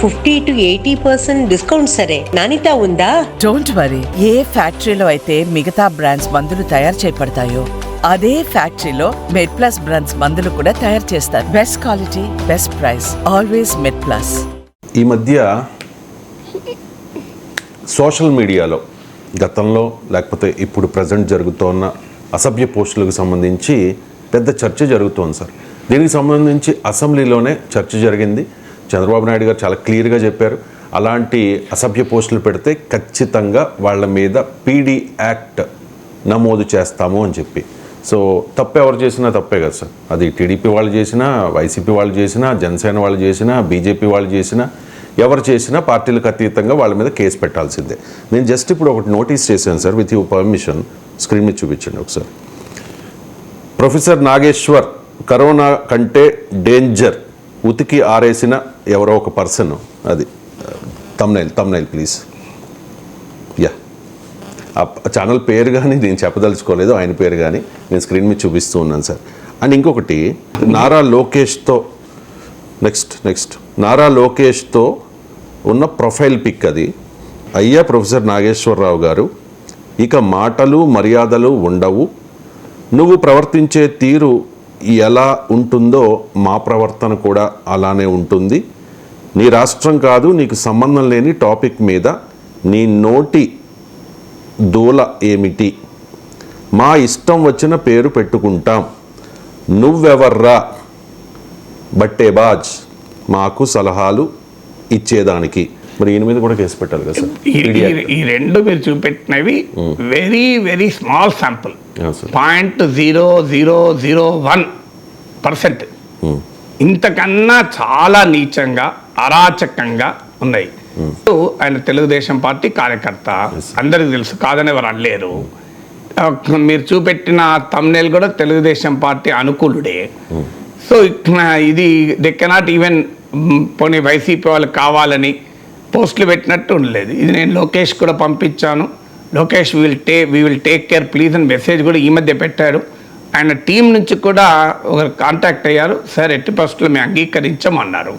Fifty to eighty percent discount సరే. నాణ్యత ఉందా? Don't worry. ఏ ఫ్యాక్టరీలో అయితే మిగతా బ్రాండ్స్ మందులు తయారు చేయబడతాయో అదే ఫ్యాక్టరీలో మెడ్ ప్లస్ బ్రాండ్స్ మందులు కూడా తయారు చేస్తారు. Best quality best price. Always Med Plus. ఈ మధ్య సోషల్ మీడియాలో గతంలో లేకపోతే ఇప్పుడు ప్రజెంట్ జరుగుతోన్న అసభ్య పోస్టులకు సంబంధించి పెద్ద చర్చ జరుగుతోంది సార్. దీనికి సంబంధించి అసెంబ్లీలోనే చర్చ జరిగింది. చంద్రబాబు నాయుడు గారు చాలా క్లియర్గా చెప్పారు. అలాంటి అసభ్య పోస్టులు పెడితే ఖచ్చితంగా వాళ్ళ మీద పీడీ యాక్ట్ నమోదు చేస్తాము అని చెప్పి. సో తప్పు ఎవరు చేసినా తప్పే కదా సార్. అది టీడీపీ వాళ్ళు చేసినా వైసీపీ వాళ్ళు చేసినా జనసేన వాళ్ళు చేసినా బీజేపీ వాళ్ళు చేసినా ఎవరు చేసినా పార్టీలకు అతీతంగా వాళ్ళ మీద కేసు పెట్టాల్సిందే. నేను జస్ట్ ఇప్పుడు ఒకటి నోటీస్ చేశాను sir with you permission. Screen మీద చూపించండి ఒకసారి. ప్రొఫెసర్ నాగేశ్వర్ కరోనా కంటే డేంజర్. ఉతికి ఆరేసిన ఎవరో ఒక పర్సన్ అది. Thumbnail thumbnail please. యా. ఆ ఛానల్ పేరు కానీ నేను చెప్పదలుచుకోలేదు ఆయన పేరు కానీ నేను స్క్రీన్ మీద చూపిస్తూ ఉన్నాను సార్. అండ్ ఇంకొకటి నారా లోకేష్తో నెక్స్ట్ నెక్స్ట్. నారా లోకేష్తో ఉన్న ప్రొఫైల్ పిక్ అది. అయ్యా ప్రొఫెసర్ నాగేశ్వరరావు గారు ఇక మాటలు మర్యాదలు ఉండవు. నువ్వు ప్రవర్తించే తీరు ఎలా ఉంటుందో మా ప్రవర్తన కూడా అలానే ఉంటుంది. నీ రాష్ట్రం కాదు నీకు సంబంధం లేని టాపిక్ మీద నీ నోటి దూల ఏమిటి? మా ఇష్టం వచ్చిన పేరు పెట్టుకుంటాం. నువ్వెవర్రా? బట్టేబాజ్ మాకు సలహాలు ఇచ్చేదానికి. మరి ఈయన మీద కూడా కేసు పెట్టాలి కదా సార్? ఈ- రెండు మీరు చూపెట్టినవి very very small sample. Point zero zero zero one percent ఇంతకన్నా చాలా నీచంగా అరాచకంగా ఉన్నాయి. సో ఆయన తెలుగుదేశం పార్టీ కార్యకర్త. అందరికి తెలుసు కాదని ఎవరు అనలేరు. మీరు చూపెట్టిన తమ్నేల్ కూడా తెలుగుదేశం పార్టీ అనుకూలుడే. సో ఇది దే కెనాట్ ఈవెన్ పోనీ వైసీపీ వాళ్ళు కావాలని పోస్టులు పెట్టినట్టు ఉండలేదు. ఇది నేను లోకేష్ కూడా పంపించాను. లోకేష్ విల్ టే we will take care please అని మెసేజ్ కూడా ఈ మధ్య పెట్టారు. ఆయన టీం నుంచి కూడా ఒకరు కాంటాక్ట్ అయ్యారు సార్ ఎట్టి పరిస్థితులు మేము అంగీకరించమన్నారు.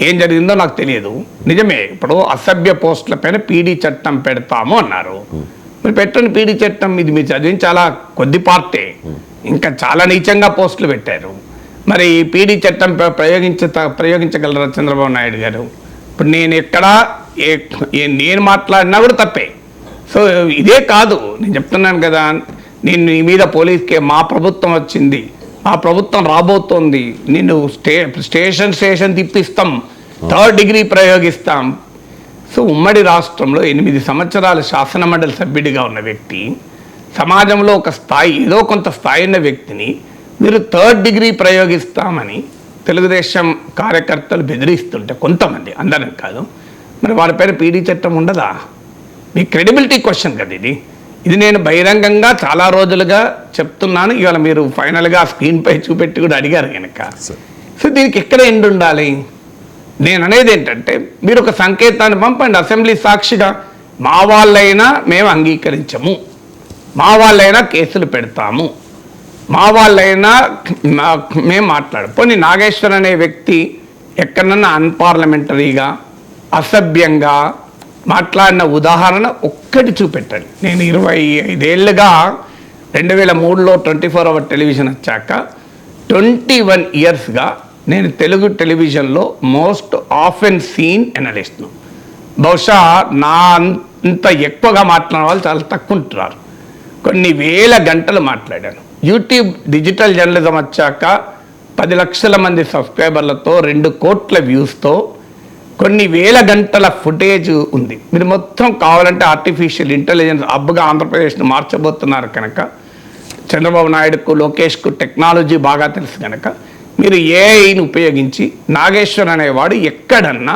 ఏం జరిగిందో నాకు తెలియదు. నిజమే ఇప్పుడు అసభ్య పోస్టుల పైన పీడీ చట్టం పెడతాము అన్నారు. మరి పెట్టండి పీడీ చట్టం ఇది మీరు చదివిన చాలా కొద్ది పార్టీ. ఇంకా చాలా నీచంగా పోస్టులు పెట్టారు. మరి పీడీ చట్టం ప్ర- ప్రయోగించ ప్రయోగించగలరా చంద్రబాబు నాయుడు గారు? ఇప్పుడు నేను ఎక్కడ ఏ- నేను మాట్లాడినా కూడా తప్పే. సో ఇదే కాదు నేను చెప్తున్నాను కదా నేను నీ మీద పోలీస్కే మా ప్రభుత్వం వచ్చింది. మా ప్రభుత్వం రాబోతోంది. నిన్ను స్టే స్టేషన్ స్టేషన్ తిప్పిస్తాం. థర్డ్ డిగ్రీ ప్రయోగిస్తాం. సో ఉమ్మడి రాష్ట్రంలో ఎనిమిది సంవత్సరాలు శాసనమండలి సభ్యుడిగా ఉన్న వ్యక్తి సమాజంలో ఒక స్థాయి ఏదో కొంత స్థాయి ఉన్న వ్యక్తిని మీరు థర్డ్ డిగ్రీ ప్రయోగిస్తామని తెలుగుదేశం కార్యకర్తలు బెదిరిస్తుంటే కొంతమంది అందరం కాదు. మరి వారి పేరు పీడీ చట్టం ఉండదా? మీ క్రెడిబిలిటీ క్వశ్చన్ కదా ఇది. ఇది నేను బహిరంగంగా చాలా రోజులుగా చెప్తున్నాను. ఇవాళ మీరు ఫైనల్గా స్క్రీన్పై చూపెట్టి కూడా అడిగారు కనుక సో దీనికి ఎక్కడ ఎండ్ ఉండాలి? నేను అనేది ఏంటంటే మీరు ఒక సంకేతాన్ని పంపండి. అసెంబ్లీ సాక్షిగా మా వాళ్ళైనా మేము అంగీకరించము. మా వాళ్ళైనా కేసులు పెడతాము. మా వాళ్ళైనా మేము మాట్లాడు పోనీ నాగేశ్వర్ అనే వ్యక్తి ఎక్కడన్నా అన్పార్లమెంటరీగా అసభ్యంగా మాట్లాడిన ఉదాహరణ ఒక్కటి చూపెట్టండి. నేను ఇరవై ఐదేళ్ళుగా రెండు వేల మూడులో ట్వంటీ ఫోర్ అవర్ టెలివిజన్ వచ్చాక ట్వంటీ వన్ ఇయర్స్గా నేను తెలుగు టెలివిజన్లో మోస్ట్ ఆఫెన్ సీన్ ఎనలిస్ట్ను. బహుశా నా అంత ఎక్కువగా మాట్లాడిన వాళ్ళు చాలా తక్కువ ఉంటున్నారు కొన్ని వేల గంటలు మాట్లాడాను. యూట్యూబ్ డిజిటల్ జర్నలిజం వచ్చాక పది లక్షల మంది సబ్స్క్రైబర్లతో రెండు కోట్ల వ్యూస్తో కొన్ని వేల గంటల ఫుటేజ్ ఉంది. మీరు మొత్తం కావాలంటే ఆర్టిఫిషియల్ ఇంటెలిజెన్స్ అబ్బగా ఆంధ్రప్రదేశ్ను మార్చబోతున్నారు కనుక చంద్రబాబు నాయుడుకు లోకేష్కు టెక్నాలజీ బాగా తెలుసు కనుక మీరు ఏఐని ఉపయోగించి నాగేశ్వర్ అనేవాడు ఎక్కడన్నా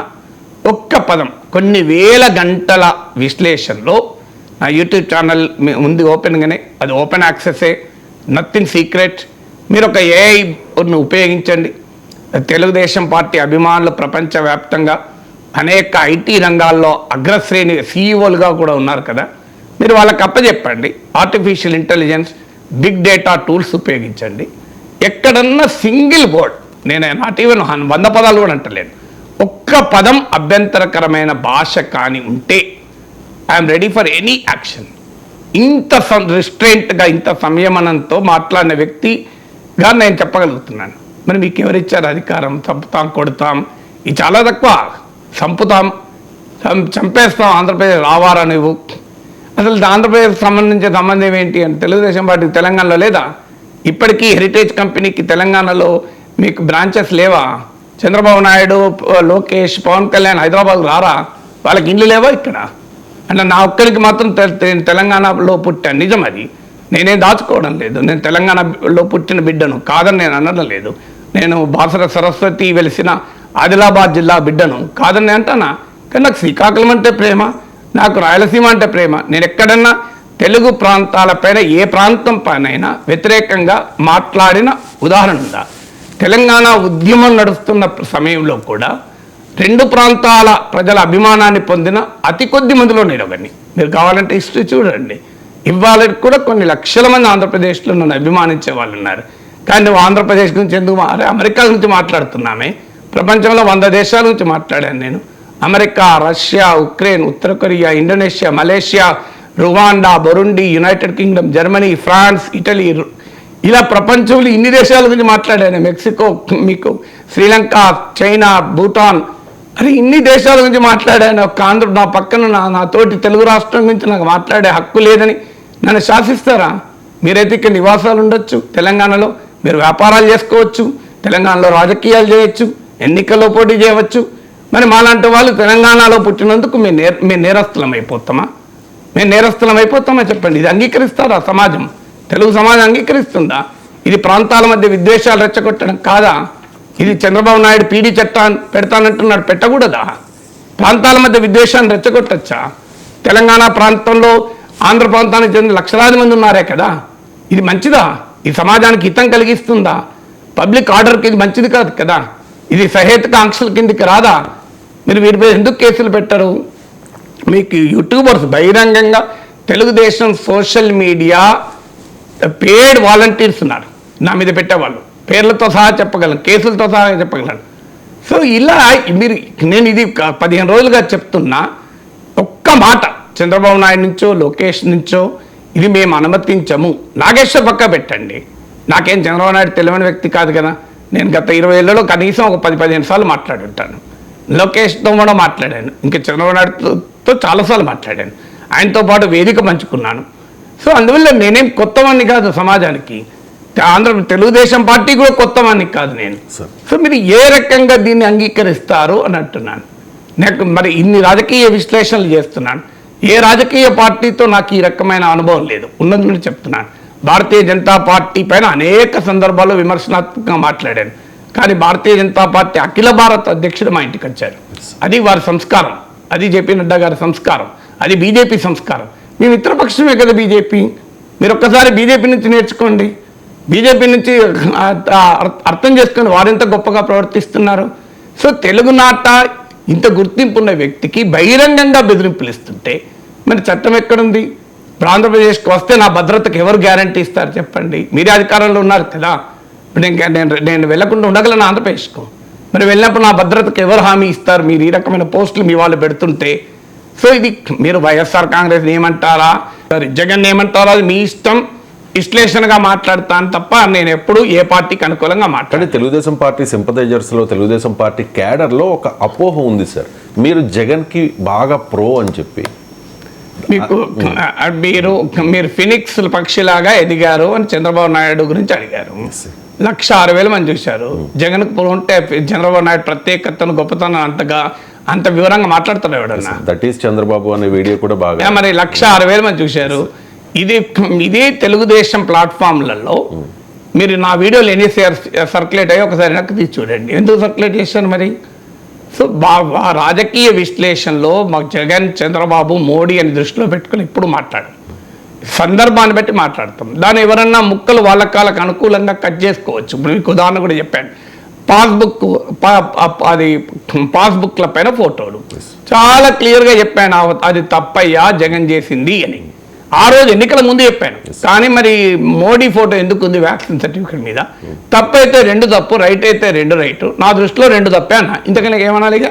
ఒక్క పదం కొన్ని వేల గంటల విశ్లేషణలో నా యూట్యూబ్ ఛానల్ ఉంది ఓపెన్గానే అది ఓపెన్ యాక్సెసే నథింగ్ సీక్రెట్ మీరు ఒక ఏఐని ఉపయోగించండి. తెలుగుదేశం పార్టీ అభిమానులు ప్రపంచవ్యాప్తంగా అనేక ఐటీ రంగాల్లో అగ్రశ్రేణి సీఈఓలుగా కూడా ఉన్నారు కదా. మీరు వాళ్ళకి అప్పచెప్పండి artificial intelligence big data tools ఉపయోగించండి. ఎక్కడన్నా సింగిల్ వర్డ్ నేను నాట్ ఈవెన్ వంద పదాలు కూడా అంటలేను. ఒక్క పదం అభ్యంతరకరమైన భాష కానీ ఉంటే I'm ready for any action ఇంత రిస్ట్రెంట్గా ఇంత సంయమనంతో మాట్లాడిన వ్యక్తిగా నేను చెప్పగలుగుతున్నాను. మరి మీకు ఎవరిచ్చారు అధికారం? చంపుతాం కొడతాం. ఇది చాలా తక్కువ. చంపుతాం చంపేస్తాం ఆంధ్రప్రదేశ్ రావారా నువ్వు? అసలు ఆంధ్రప్రదేశ్ సంబంధించిన సంబంధం ఏంటి అని తెలుగుదేశం పార్టీ తెలంగాణలో లేదా? ఇప్పటికీ హెరిటేజ్ కంపెనీకి తెలంగాణలో మీకు బ్రాంచెస్ లేవా? చంద్రబాబు నాయుడు లోకేష్ పవన్ కళ్యాణ్ హైదరాబాద్ రారా? వాళ్ళకి ఇండ్లు లేవా ఇక్కడ? అంటే నా ఒక్కరికి మాత్రం తె- తెలంగాణలో పుట్టాను. నిజం అది. నేనేం దాచుకోవడం లేదు. నేను తెలంగాణలో పుట్టిన బిడ్డను కాదని నేను అనడం లేదు. నేను బాసర సరస్వతి వెలిసిన ఆదిలాబాద్ జిల్లా బిడ్డను కాదని అంటానా? కానీ నాకు శ్రీకాకుళం అంటే ప్రేమ నాకు రాయలసీమ అంటే ప్రేమ. నేను ఎక్కడన్నా తెలుగు ప్రాంతాలపైన ఏ ప్రాంతం పైనైనా వ్యతిరేకంగా మాట్లాడిన ఉదాహరణ ఉందా? తెలంగాణ ఉద్యమం నడుస్తున్న సమయంలో కూడా రెండు ప్రాంతాల ప్రజల అభిమానాన్ని పొందిన అతి కొద్ది మందిలో నేను ఒకరిని మీరు కావాలంటే హిస్టరీ చూడండి. ఇవాళ కూడా కొన్ని లక్షల మంది ఆంధ్రప్రదేశ్లో నన్ను అభిమానించే వాళ్ళు ఉన్నారు. కానీ నువ్వు ఆంధ్రప్రదేశ్ గురించి ఎందుకు అరే అమెరికా గురించి మాట్లాడుతున్నామే. ప్రపంచంలో వంద దేశాల నుంచి మాట్లాడాను నేను. అమెరికా రష్యా ఉక్రెయిన్ ఉత్తర Korea Indonesia Malaysia Rwanda Burundi United Kingdom Germany France Italy ఇలా ప్రపంచంలో ఇన్ని దేశాల గురించి మాట్లాడాను. మెక్సికో మీకు శ్రీలంక చైనా భూటాన్ అరే ఇన్ని దేశాల గురించి మాట్లాడాను. ఒక ఆంధ్ర నా పక్కన నా నాతోటి తెలుగు రాష్ట్రం గురించి నాకు మాట్లాడే హక్కు లేదని నన్ను శాసిస్తారా? మీరైతే ఇక్కడ నివాసాలు ఉండొచ్చు. తెలంగాణలో మీరు వ్యాపారాలు చేసుకోవచ్చు. తెలంగాణలో రాజకీయాలు చేయొచ్చు. ఎన్నికల్లో పోటీ చేయవచ్చు. మరి మాలాంటి వాళ్ళు తెలంగాణలో పుట్టినందుకు మేము నేర మేము నేరస్తులం అయిపోతామా మేము నేరస్తులం అయిపోతామా చెప్పండి? ఇది అంగీకరిస్తారా సమాజం? తెలుగు సమాజం అంగీకరిస్తుందా? ఇది ప్రాంతాల మధ్య విద్వేషాలు రెచ్చగొట్టడం కాదా? ఇది చంద్రబాబు నాయుడు పీడీ చట్టాన్ని పెడతానంటున్నాడు పెట్టకూడదా? ప్రాంతాల మధ్య విద్వేషాన్ని రెచ్చగొట్టచ్చా? తెలంగాణ ప్రాంతంలో ఆంధ్ర ప్రాంతానికి చెందిన లక్షలాది మంది ఉన్నారే కదా? ఇది మంచిదా? ఈ సమాజానికి హితం కలిగిస్తుందా? పబ్లిక్ ఆర్డర్కి ఇది మంచిది కాదు కదా? ఇది సహేతుక ఆంక్షల కిందికి రాదా? మీరు వీరిపై ఎందుకు కేసులు పెట్టరు? మీకు యూట్యూబర్స్ బహిరంగంగా Telugudesam social media paid volunteers ఉన్నారు. నా మీద పెట్టేవాళ్ళు. పేర్లతో సహా చెప్పగలను కేసులతో సహా చెప్పగలను. సో ఇలా మీరు నేను ఇది పదిహేను రోజులుగా చెప్తున్నా ఒక్క మాట చంద్రబాబు నాయుడు నుంచో లోకేష్ నుంచో ఇది మేము అనుమతించము. నాగేశ్వర్ పక్క పెట్టండి. నాకేం చంద్రబాబు నాయుడు తెలియని వ్యక్తి కాదు కదా. నేను గత ఇరవై ఏళ్ళలో కనీసం ఒక పది పదిహేను సార్లు మాట్లాడి ఉంటాను. లోకేష్తో కూడా మాట్లాడాను. ఇంకా చంద్రబాబు నాయుడుతో చాలాసార్లు మాట్లాడాను. ఆయనతో పాటు వేదిక పంచుకున్నాను. సో అందువల్ల నేనేం కొత్తవాడిని కాదు సమాజానికి. ఆంధ్ర తెలుగుదేశం పార్టీ కూడా కొత్తవాడిని కాదు నేను. సో మీరు ఏ రకంగా దీన్ని అంగీకరిస్తారు అని అంటున్నాను. నాకు మరి ఇన్ని రాజకీయ విశ్లేషణలు చేస్తున్నాను. ఏ రాజకీయ పార్టీతో నాకు ఈ రకమైన అనుభవం లేదు. ఉన్నది చెప్తున్నాను. భారతీయ జనతా పార్టీ పైన అనేక సందర్భాల్లో విమర్శనాత్మకంగా మాట్లాడాను. కానీ భారతీయ జనతా పార్టీ అఖిల భారత అధ్యక్షుడు మా ఇంటికి వచ్చారు. అది వారి సంస్కారం. అది జేపీ నడ్డా గారి సంస్కారం. అది బీజేపీ సంస్కారం. మీ మిత్రపక్షమే కదా బీజేపీ. మీరు ఒక్కసారి బీజేపీ నుంచి నేర్చుకోండి. బీజేపీ నుంచి అర్థం చేసుకొని వారింత గొప్పగా ప్రవర్తిస్తున్నారు. సో తెలుగునాట ఇంత గుర్తింపు ఉన్న వ్యక్తికి బహిరంగంగా బెదిరింపులు ఇస్తుంటే మరి చట్టం ఎక్కడుంది? ఇప్పుడు ఆంధ్రప్రదేశ్కి వస్తే నా భద్రతకు ఎవరు గ్యారంటీ ఇస్తారు చెప్పండి? మీరే అధికారంలో ఉన్నారు కదా. ఇప్పుడు నేను నేను నేను వెళ్ళకుండా ఉండగలను ఆంధ్రప్రదేశ్కు. మరి వెళ్ళినప్పుడు నా భద్రతకు ఎవరు హామీ ఇస్తారు? మీరు ఈ రకమైన పోస్టులు మీ వాళ్ళు పెడుతుంటే. సో ఇది మీరు వైఎస్ఆర్ కాంగ్రెస్ ఏమంటారా? సరే జగన్ ఏమంటారా అది మీ ఇష్టం. విశ్లేషణగా మాట్లాడతాను తప్ప నేను ఎప్పుడు ఏ పార్టీకి అనుకూలంగా మాట్లాడే తెలుగుదేశం పార్టీ సింపథైజర్స్లో తెలుగుదేశం పార్టీ క్యాడర్లో ఒక అపోహ ఉంది సార్. మీరు జగన్కి బాగా ప్రో అని చెప్పి మీకు మీరు మీరు ఫినిక్స్ పక్షిలాగా ఎదిగారు అని చంద్రబాబు నాయుడు గురించి అడిగారు. లక్ష ఆరు వేల మంది చూశారు. జగన్ ఉంటే చంద్రబాబు నాయుడు ప్రత్యేకతను గొప్పతనం అంతగా అంత వివరంగా మాట్లాడతారు ఎవడన్నా. దట్ ఈస్ చంద్రబాబు అనే వీడియో కూడా బాగా మరి లక్ష ఆరు వేల మంది చూశారు. ఇది ఇదే తెలుగుదేశం ప్లాట్ఫామ్లలో మీరు నా వీడియోలు ఎన్ని సర్క్యులేట్ అయ్యి ఒకసారి నాకు తీసి చూడండి. ఎందుకు సర్క్యులేట్ చేశారు మరి? సో రాజకీయ విశ్లేషణలో మాకు జగన్ చంద్రబాబు మోడీ అని దృష్టిలో పెట్టుకుని ఇప్పుడు మాట్లాడు సందర్భాన్ని బట్టి మాట్లాడతాం. దాన్ని ఎవరన్నా ముక్కలు వాళ్ళ కాళ్ళకు అనుకూలంగా కట్ చేసుకోవచ్చు. ఇప్పుడు మీకు ఉదాహరణ కూడా చెప్పాను. పాస్బుక్ అది పాస్బుక్ల పైన ఫోటోలు. చాలా క్లియర్గా చెప్పాను ఆ- అది తప్పయ్యా జగన్ చేసింది అని. ఆ రోజు ఎన్నికల ముందు చెప్పాను. కానీ మరి మోడీ ఫోటో ఎందుకు ఉంది? వ్యాక్సిన్ సర్టిఫికేట్ మీద. తప్పు అయితే రెండు తప్పు రైట్ అయితే రెండు రైట్. నా దృష్టిలో రెండు తప్పే అన్న. ఇంతకన్నా ఏమనాలి ఇక?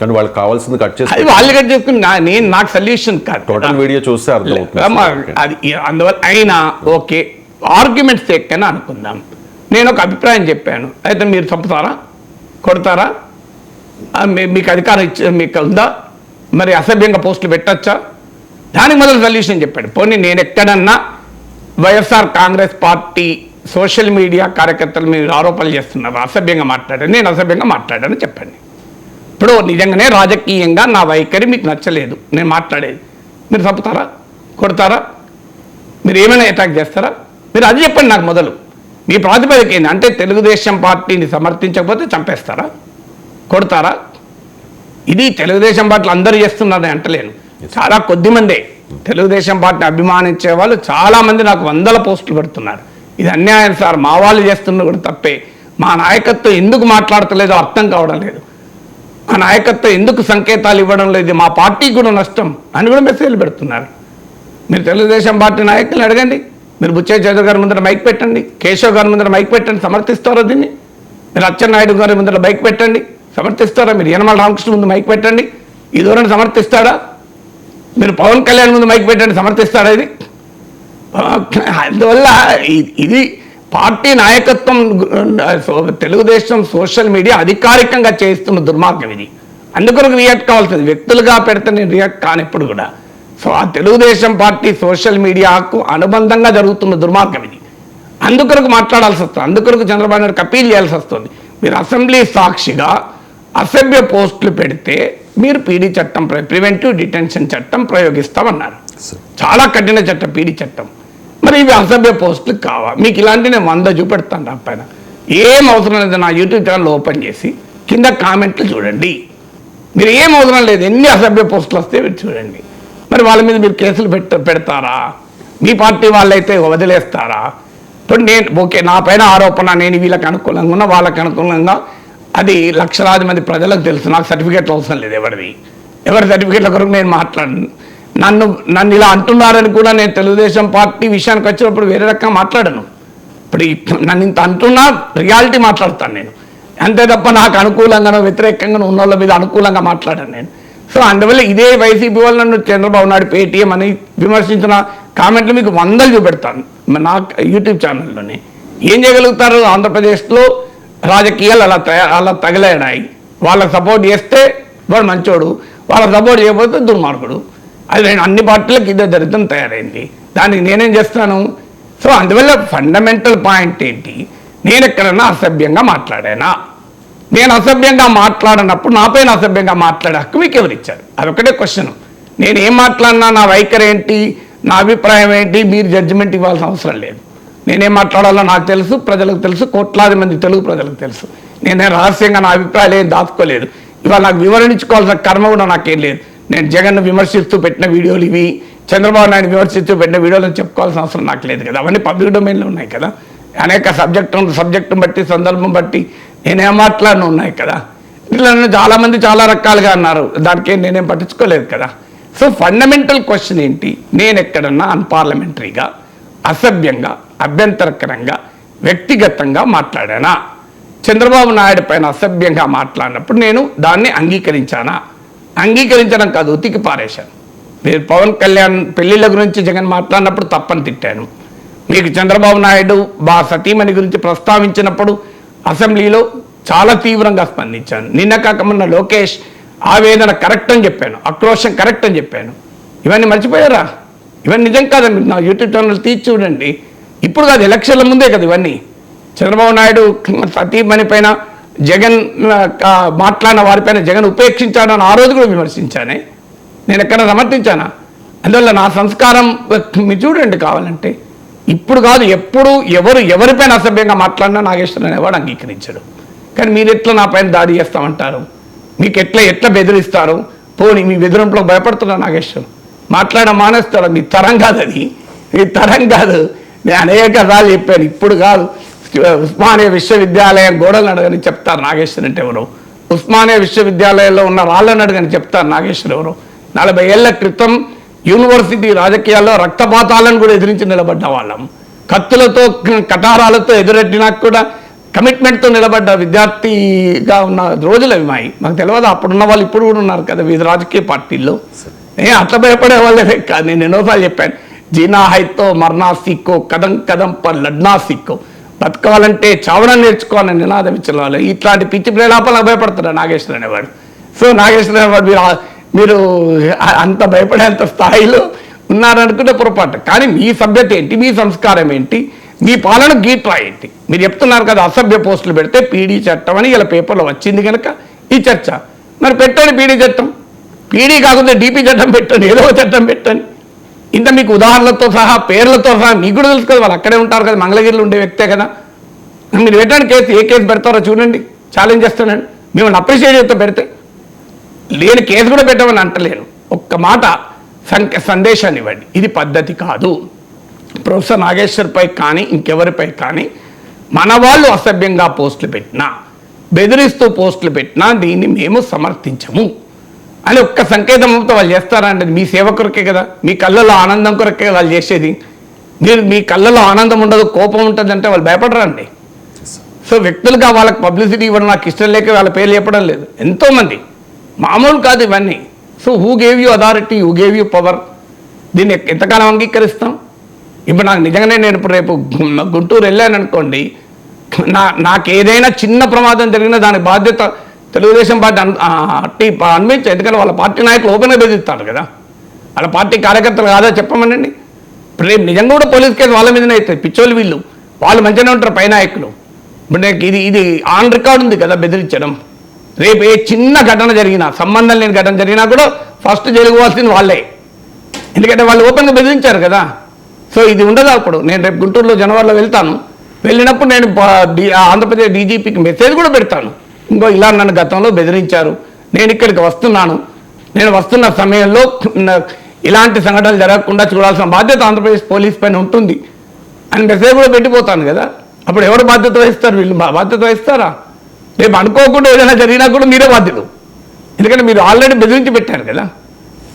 కానీ వాళ్ళకి కావాల్సింది కట్ అది చేసి వాళ్ళు కట్ చేసుకుని నేను నాకు సొల్యూషన్ కాదు టోటల్ వీడియో చూస్తే. అది అందువల్ల అయినా ఓకే. ఆర్గ్యుమెంట్స్ ఎక్కని అనుకుందాం. నేను ఒక అభిప్రాయం చెప్పాను. అయితే మీరు చంపుతారా కొడతారా? మీకు అధికారం ఇచ్చే మీకు ఉందా? మరి అసభ్యంగా పోస్టులు పెట్టచ్చా? దానికి మొదలు సొల్యూషన్ చెప్పాడు. పోనీ నేను ఎక్కడన్నా YSR Congress party social media కార్యకర్తలు మీరు ఆరోపణలు చేస్తున్నారు అసభ్యంగా మాట్లాడాను నేను అసభ్యంగా మాట్లాడాను చెప్పండి. ఇప్పుడు నిజంగానే రాజకీయంగా నా వైఖరి మీకు నచ్చలేదు. నేను మాట్లాడేది. మీరు చంపుతారా? కొడతారా? మీరు ఏమైనా అటాక్ చేస్తారా? మీరు అది చెప్పండి నాకు మొదలు. మీ ప్రాతిపదిక ఏంది? అంటే తెలుగుదేశం పార్టీని సమర్థించకపోతే చంపేస్తారా? కొడతారా? ఇది తెలుగుదేశం పార్టీలు అందరూ చేస్తున్నారని అంటలేను. చాలా కొద్దిమందే. తెలుగుదేశం పార్టీని అభిమానించే వాళ్ళు చాలా మంది నాకు వందల పోస్టులు పెడుతున్నారు. ఇది అన్యాయం సార్ మా వాళ్ళు చేస్తున్న కూడా తప్పే. మా నాయకత్వం ఎందుకు మాట్లాడతలేదో అర్థం కావడం లేదు. మా నాయకత్వం ఎందుకు సంకేతాలు ఇవ్వడం లేదు? మా పార్టీకి కూడా నష్టం. అని కూడా మెసేజ్లు పెడుతున్నారు. మీరు తెలుగుదేశం పార్టీ నాయకులు అడగండి. మీరు బుచ్చే చౌదరి గారి ముందర మైక్ పెట్టండి. కేశవ్ గారి ముందర మైక్ పెట్టండి. సమర్థిస్తారా దీన్ని? మీరు అచ్చెన్నాయుడు గారి ముందర మైక్ పెట్టండి. సమర్థిస్తారా? మీరు యనమల రామకృష్ణ ముందు మైక్ పెట్టండి. ఈ దూరం సమర్థిస్తాడా? మీరు పవన్ కళ్యాణ్ ముందు మైక్ పెట్టండి సమర్థిస్తాడా ఇది? అందువల్ల ఇది పార్టీ నాయకత్వం తెలుగుదేశం సోషల్ మీడియా అధికారికంగా చేస్తున్న దుర్మార్గం ఇది. అందుకొరకు రియాక్ట్ కావాల్సింది. వ్యక్తులుగా పెడితే నేను రియాక్ట్ కానిప్పుడు కూడా. సో ఆ తెలుగుదేశం పార్టీ సోషల్ మీడియాకు అనుబంధంగా జరుగుతున్న దుర్మార్గం ఇది. అందుకొరకు మాట్లాడాల్సి వస్తుంది. అందుకొరకు చంద్రబాబు నాయుడు అపీల్ చేయాల్సి వస్తుంది. మీరు అసెంబ్లీ సాక్షిగా అసభ్య పోస్టులు పెడితే మీరు పీడీ చట్టం ప్రివెంటివ్ డిటెన్షన్ చట్టం ప్రయోగిస్తామన్నారు. చాలా కఠిన చట్టం పీడీ చట్టం. మరి ఇవి అసభ్య పోస్టులు కావా? మీకు ఇలాంటి నేను వంద చూపెడతాను రా పైన ఏం అవసరం లేదు నా యూట్యూబ్ ఛానల్ ఓపెన్ చేసి కింద కామెంట్లు చూడండి. మీరు ఏం అవసరం లేదు ఎన్ని అసభ్య పోస్టులు వస్తే మీరు చూడండి. మరి వాళ్ళ మీద మీరు కేసులు పెట్ట పెడతారా? మీ పార్టీ వాళ్ళైతే వదిలేస్తారా? నేను ఓకే నా పైన ఆరోపణ నేను వీళ్ళకి అనుకూలంగా ఉన్నా వాళ్ళకి అనుకూలంగా అది లక్షలాది మంది ప్రజలకు తెలుసు. నాకు సర్టిఫికేట్లు అవసరం లేదు ఎవరిది. ఎవరి సర్టిఫికేట్ల కొరకు నేను మాట్లాడను. నన్ను నన్ను ఇలా అంటున్నారని కూడా నేను తెలుగుదేశం పార్టీ విషయానికి వచ్చినప్పుడు వేరే రకంగా మాట్లాడను. ఇప్పుడు నన్ను ఇంత అంటున్నా రియాలిటీ మాట్లాడతాను నేను. అంతే తప్ప నాకు అనుకూలంగానో వ్యతిరేకంగానో ఉన్న వాళ్ళ మీద అనుకూలంగా మాట్లాడాను నేను. సో అందువల్ల ఇదే వైసీపీ వాళ్ళు నన్ను చంద్రబాబు నాయుడు పేటీఎం అని విమర్శించిన కామెంట్లు మీకు వందలు చూపెడతాను. నా యూట్యూబ్ ఛానల్లోనే. ఏం చేయగలుగుతారు? ఆంధ్రప్రదేశ్లో రాజకీయాలు అలా అలా తగిలాడాయి వాళ్ళకి సపోర్ట్ చేస్తే వాడు మంచోడు. వాళ్ళకి సపోర్ట్ చేయకపోతే దుర్మార్గుడు. అది నేను అన్ని పార్టీలకు ఇదే దరిద్రం తయారైంది. దానికి నేనేం చేస్తాను సో అందువల్ల ఫండమెంటల్ పాయింట్ ఏంటి? నేను ఎక్కడన్నా అసభ్యంగా మాట్లాడానా? నేను అసభ్యంగా మాట్లాడినప్పుడు నాపైన అసభ్యంగా మాట్లాడే హక్కు మీకు ఎవరు ఇచ్చారు అదొకటే క్వశ్చన్ నేను ఏం మాట్లాడినా నా వైఖరి ఏంటి? నా అభిప్రాయం ఏంటి? మీరు జడ్జిమెంట్ ఇవ్వాల్సిన అవసరం లేదు. నేనేం మాట్లాడాలో నాకు తెలుసు ప్రజలకు తెలుసు కోట్లాది మంది తెలుగు ప్రజలకు తెలుసు. నేనే రహస్యంగా నా అభిప్రాయాలు ఏం దాచుకోలేదు. ఇవాళ నాకు వివరించుకోవాల్సిన కర్మ కూడా నాకేం లేదు. నేను జగన్ విమర్శిస్తూ పెట్టిన వీడియోలు ఇవి చంద్రబాబు నాయుడు విమర్శిస్తూ పెట్టిన వీడియోలు చెప్పుకోవాల్సిన అవసరం నాకు లేదు కదా. అవన్నీ పబ్లిక్ డొమైన్లో ఉన్నాయి కదా. అనేక సబ్జెక్టు సబ్జెక్టును బట్టి సందర్భం బట్టి నేనేం మాట్లాడిన ఉన్నాయి కదా. ఇట్లా చాలామంది చాలా చాలా రకాలుగా అన్నారు. దానికి నేనేం పట్టించుకోలేదు కదా. సో ఫండమెంటల్ క్వశ్చన్ ఏంటి? నేను ఎక్కడన్నా అన్పార్లమెంటరీగా అసభ్యంగా అభ్యంతరకరంగా వ్యక్తిగతంగా మాట్లాడానా? చంద్రబాబు నాయుడు పైన అసభ్యంగా మాట్లాడినప్పుడు నేను దాన్ని అంగీకరించానా? అంగీకరించడం కాదు ఉతికి పారేశాను. మీరు పవన్ కళ్యాణ్ పెళ్ళిళ్ళ గురించి జగన్ మాట్లాడినప్పుడు తప్పని తిట్టాను. మీకు చంద్రబాబు నాయుడు బా సతీమణి గురించి ప్రస్తావించినప్పుడు అసెంబ్లీలో చాలా తీవ్రంగా స్పందించాను. నిన్న కాక మొన్న లోకేష్ ఆవేదన కరెక్ట్ అని చెప్పాను ఆక్రోశం కరెక్ట్ అని చెప్పాను. ఇవన్నీ మర్చిపోయారా? ఇవన్నీ నిజం కాదండి. నా యూట్యూబ్ ఛానల్ తీసి చూడండి. ఇప్పుడు కాదు ఎలక్షన్ల ముందే కదా ఇవన్నీ. చంద్రబాబు నాయుడు సతీమణి పైన జగన్ మాట్లాడిన వారిపైన జగన్ ఉపేక్షించాడని ఆ రోజు కూడా విమర్శించానే. నేను ఎక్కడ సమర్థించానా? అందువల్ల నా సంస్కారం మీరు చూడండి కావాలంటే. ఇప్పుడు కాదు ఎప్పుడు ఎవరు ఎవరిపైన అసభ్యంగా మాట్లాడినా నాగేశ్వరన్ అనేవాడు అంగీకరించడు. కానీ మీరు ఎట్లా నా పైన దాడి చేస్తామంటారు? మీకు ఎట్లా ఎట్లా బెదిరిస్తారు? పోనీ మీ బెదిరింపులకు భయపడుతున్నా నాగేశ్వరం. మాట్లాడడం మానేస్తాడు మీ తరం కాదు అది. మీ తరం కాదు. నేను అనేక సార్లు చెప్పాను. ఇప్పుడు కాదు. ఉస్మానియా విశ్వవిద్యాలయం గోడలు అడగని చెప్తారు నాగేశ్వర్ అంటే ఎవరు? ఉస్మానియా విశ్వవిద్యాలయంలో ఉన్న రాళ్ళని అడగని చెప్తారు నాగేశ్వర్ ఎవరు? నలభై ఏళ్ళ క్రితం యూనివర్సిటీ రాజకీయాల్లో రక్తపాతాలను కూడా ఎదిరించి నిలబడ్డ వాళ్ళం. కత్తులతో కటారాలతో ఎదురెట్టినా కూడా కమిట్మెంట్తో నిలబడ్డ విద్యార్థిగా ఉన్న రోజులు అవి మాయి. మాకు తెలియదు అప్పుడున్న వాళ్ళు ఇప్పుడు కూడా ఉన్నారు కదా వివిధ రాజకీయ పార్టీల్లో. నేను అట్లా భయపడే వాళ్ళే కాదు. నేను ఎన్నోసార్లు చెప్పాను. జీనా హైతో మర్నా సిక్కో కదం కదం పర్ లడ్నా సిక్కో బతకాలంటే చావడం నేర్చుకోవాలని నినాదం ఇచ్చిన వాళ్ళు ఇట్లాంటి పిచ్చి ప్రేలాపాలకు భయపడుతున్నాడు నాగేశ్వర అనేవాడు? సో నాగేశ్వర అనేవాడు మీరు మీరు అంత భయపడేంత స్థాయిలో ఉన్నారనుకుంటే పొరపాటు. కానీ మీ సభ్యత ఏంటి? మీ సంస్కారం ఏంటి? మీ పాలన గీట్రా ఏంటి? మీరు చెప్తున్నారు కదా అసభ్య పోస్టులు పెడితే పీడీ చట్టం అని ఇలా పేపర్లో వచ్చింది కనుక ఈ చర్చ. మరి పెట్టండి పీడీ చట్టం. పీడీ కాకుండా డీపీ చట్టం పెట్టండి ఏదో చట్టం పెట్టండి. ఇంత మీకు ఉదాహరణలతో సహా పేర్లతో సహా మీకు కూడా తెలుసు కదా వాళ్ళు అక్కడే ఉంటారు కదా మంగళగిరిలో ఉండే వ్యక్తే కదా. మీరు పెట్టండి కేసు ఏ కేసు పెడతారో చూడండి ఛాలెంజ్ చేస్తానండి. మిమ్మల్ని అప్రిషియేట్ చేస్తే పెడితే. లేని కేసు కూడా పెట్టమని అంటలేను. ఒక్క మాట సందేశాన్ని ఇవ్వండి. ఇది పద్ధతి కాదు. ప్రొఫెసర్ నాగేశ్వర్పై కానీ ఇంకెవరిపై కానీ మన వాళ్ళు అసభ్యంగా పోస్టులు పెట్టినా బెదిరిస్తూ పోస్టులు పెట్టినా దీన్ని మేము సమర్థించము. అని ఒక్క సంకేతంతో వాళ్ళు చేస్తారండి మీ సేవ కొరకే కదా. మీ కళ్ళలో ఆనందం కొరకే వాళ్ళు చేసేది. మీరు మీ కళ్ళలో ఆనందం ఉండదు కోపం ఉంటుంది అంటే వాళ్ళు భయపడరండి. సో వ్యక్తులుగా వాళ్ళకి పబ్లిసిటీ ఇవ్వడం నాకు ఇష్టం లేక వాళ్ళ పేర్లు చెప్పడం లేదు. ఎంతోమంది. మామూలు కాదు ఇవన్నీ. So who gave you authority who gave you power దీన్ని ఎంతకాలం అంగీకరిస్తాం? ఇప్పుడు నాకు నిజంగానే నేను ఇప్పుడు రేపు గుంటూరు వెళ్ళాను అనుకోండి నా నాకు ఏదైనా చిన్న ప్రమాదం జరిగినా దాని బాధ్యత తెలుగుదేశం పార్టీ అన్- ఆ, అనిపించు ఎందుకంటే వాళ్ళ పార్టీ నాయకులు ఓపెన్గా బెదిరిస్తారు కదా? వాళ్ళ పార్టీ కార్యకర్తలు కాదా చెప్పమనండి? ప్రేమ్ రేపు నిజంగా కూడా పోలీస్ కేసు వాళ్ళ మీదనే అవుతుంది పిచ్చోళ్ళు వీళ్ళు. వాళ్ళు మంచిగానే ఉంటారు పై నాయకులు. ఇప్పుడు నాకు ఇది ఇది ఆన్ రికార్డ్ ఉంది కదా బెదిరించడం. రేపు ఏ చిన్న ఘటన జరిగినా సంబంధం లేని ఘటన జరిగినా కూడా ఫస్ట్ జరగవలసింది వాళ్ళే. ఎందుకంటే వాళ్ళు ఓపెన్గా బెదిరించారు కదా. సో ఇది ఉండదు అప్పుడు? నేను రేపు గుంటూరులో జనవరిలో వెళ్తాను. వెళ్ళినప్పుడు నేను ఆంధ్రప్రదేశ్ డీజీపీకి మెసేజ్ కూడా పెడతాను. ఇంకో ఇలా నన్ను గతంలో బెదిరించారు. నేను ఇక్కడికి వస్తున్నాను. నేను వస్తున్న సమయంలో ఇలాంటి సంఘటనలు జరగకుండా చూడాల్సిన బాధ్యత ఆంధ్రప్రదేశ్ పోలీస్ పైన ఉంటుంది. అని మెసేజ్ కూడా పెట్టిపోతాను కదా. అప్పుడు ఎవరు బాధ్యత వహిస్తారు? వీళ్ళు బాధ్యత వహిస్తారా? రేపు అనుకోకుండా ఏదైనా జరిగినా కూడా మీరే బాధ్యులు. ఎందుకంటే మీరు ఆల్రెడీ బెదిరించి పెట్టారు కదా.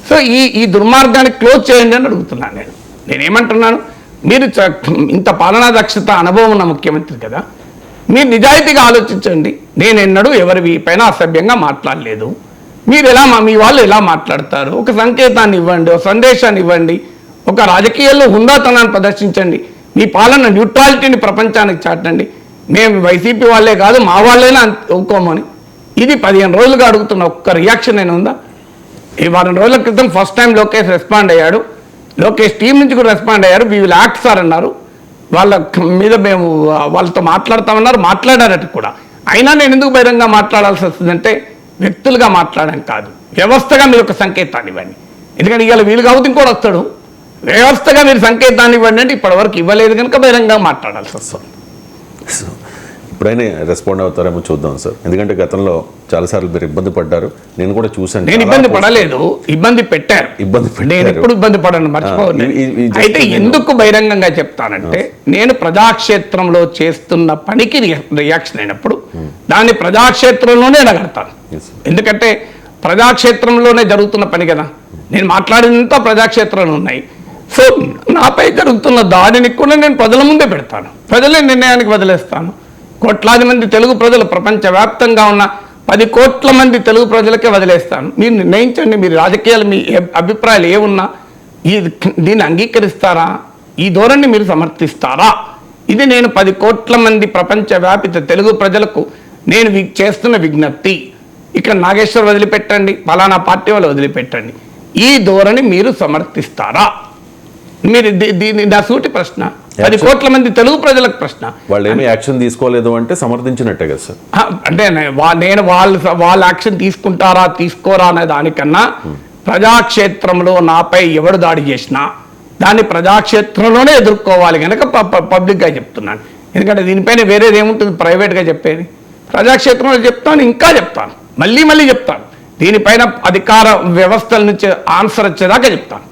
సో ఈ ఈ దుర్మార్గాన్ని క్లోజ్ చేయండి అని అడుగుతున్నాను నేను. నేనేమంటున్నాను మీరు చ- ఇంత పాలనా దక్షత అనుభవం ఉన్న ముఖ్యమంత్రి కదా. మీరు నిజాయితీగా ఆలోచించండి. నేను ఎన్నడూ ఎవరి పైన అసభ్యంగా మాట్లాడలేదు. మీరు ఎలా మా మీ వాళ్ళు ఎలా మాట్లాడతారు? ఒక సంకేతాన్ని ఇవ్వండి ఒక సందేశాన్ని ఇవ్వండి ఒక రాజకీయాల్లో హుందాతనాన్ని ప్రదర్శించండి మీ పాలన న్యూట్రాలిటీని ప్రపంచానికి చాటండి. మేము వైసీపీ వాళ్ళే కాదు మా వాళ్ళైనా ఒప్పుకోమని. ఇది పదిహేను రోజులుగా అడుగుతున్న ఒక్క రియాక్షన్ అయినా ఉందా? ఈ వారం రోజుల క్రితం ఫస్ట్ టైం లోకేష్ రెస్పాండ్ అయ్యాడు. లోకేష్ టీం నుంచి కూడా రెస్పాండ్ అయ్యారు. వీ విల్ యాక్ట్ సార్ అన్నారు. వాళ్ళ మీద మేము వాళ్ళతో మాట్లాడతామన్నారు మాట్లాడారట కూడా. అయినా నేను ఎందుకు బహిరంగ మాట్లాడాల్సి వస్తుందంటే వ్యక్తులుగా మాట్లాడడం కాదు. వ్యవస్థగా మీరు ఒక సంకేతాన్ని ఇవ్వండి. ఎందుకంటే ఇవాళ వీలు కాబట్టి ఇంకోటి వస్తాడు. వ్యవస్థగా మీరు సంకేతాన్ని ఇవ్వండి అంటే ఇప్పటివరకు ఇవ్వలేదు కనుక బహిరంగ మాట్లాడాల్సి వస్తుంది. సో ఇప్పుడైనా రెస్పాండ్ అవుతారేమో చూద్దాం సార్. ఎందుకంటే గతంలో చాలాసార్లు మీరు ఇబ్బంది పడ్డారు. నేను కూడా చూశాను. నేను ఇబ్బంది పడలేదు. ఇబ్బంది పెట్టారు. ఇబ్బంది. నేను ఎప్పుడు ఇబ్బంది పడను just అయితే ఎందుకు బహిరంగంగా చెప్తానంటే నేను ప్రజాక్షేత్రంలో చేస్తున్న పనికి రియాక్షన్ అయినప్పుడు దాన్ని ప్రజాక్షేత్రంలోనే Yes. ఎందుకంటే ప్రజాక్షేత్రంలోనే జరుగుతున్న పని కదా. నేను మాట్లాడినంత ప్రజాక్షేత్రంలో ఉన్నాయి. సో నాపై జరుగుతున్న దాడిని కూడా నేను ప్రజల ముందే పెడతాను. ప్రజలే నిర్ణయానికి వదిలేస్తాను. కోట్లాది మంది తెలుగు ప్రజలు ప్రపంచవ్యాప్తంగా ఉన్న పది కోట్ల మంది తెలుగు ప్రజలకే వదిలేస్తాను. మీరు నిర్ణయించండి మీరు రాజకీయాలు మీ అభిప్రాయాలు ఏమున్నా ఈ దీన్ని అంగీకరిస్తారా? ఈ ధోరణి మీరు సమర్థిస్తారా? ఇది నేను పది కోట్ల మంది ప్రపంచవ్యాపిత తెలుగు ప్రజలకు నేను చేస్తున్న విజ్ఞప్తి. ఇక్కడ నాగేశ్వర్ వదిలిపెట్టండి ఫలానా పార్టీ వాళ్ళు వదిలిపెట్టండి. ఈ ధోరణి మీరు సమర్థిస్తారా? మీరు దీ- దీని నా సూటి ప్రశ్న. పది కోట్ల మంది తెలుగు ప్రజలకు ప్రశ్న. వాళ్ళు ఏమీ యాక్షన్ తీసుకోలేదు అంటే సమర్థించినట్టే కదా సార్. అంటే నేను వాళ్ళు వాళ్ళ యాక్షన్ తీసుకుంటారా తీసుకోరా అనే దానికన్నా ప్రజాక్షేత్రంలో నాపై ఎవడు దాడి చేసినా దాన్ని ప్రజాక్షేత్రంలోనే ఎదుర్కోవాలి కనుక పబ్లిక్గా చెప్తున్నాను. ఎందుకంటే దీనిపైన వేరేది ఏముంటుంది? ప్రైవేట్గా చెప్పేది. ప్రజాక్షేత్రంలో చెప్తాను ఇంకా చెప్తాను. మళ్ళీ మళ్ళీ చెప్తాను. దీనిపైన అధికార వ్యవస్థల నుంచి ఆన్సర్ వచ్చేదాకా చెప్తాను.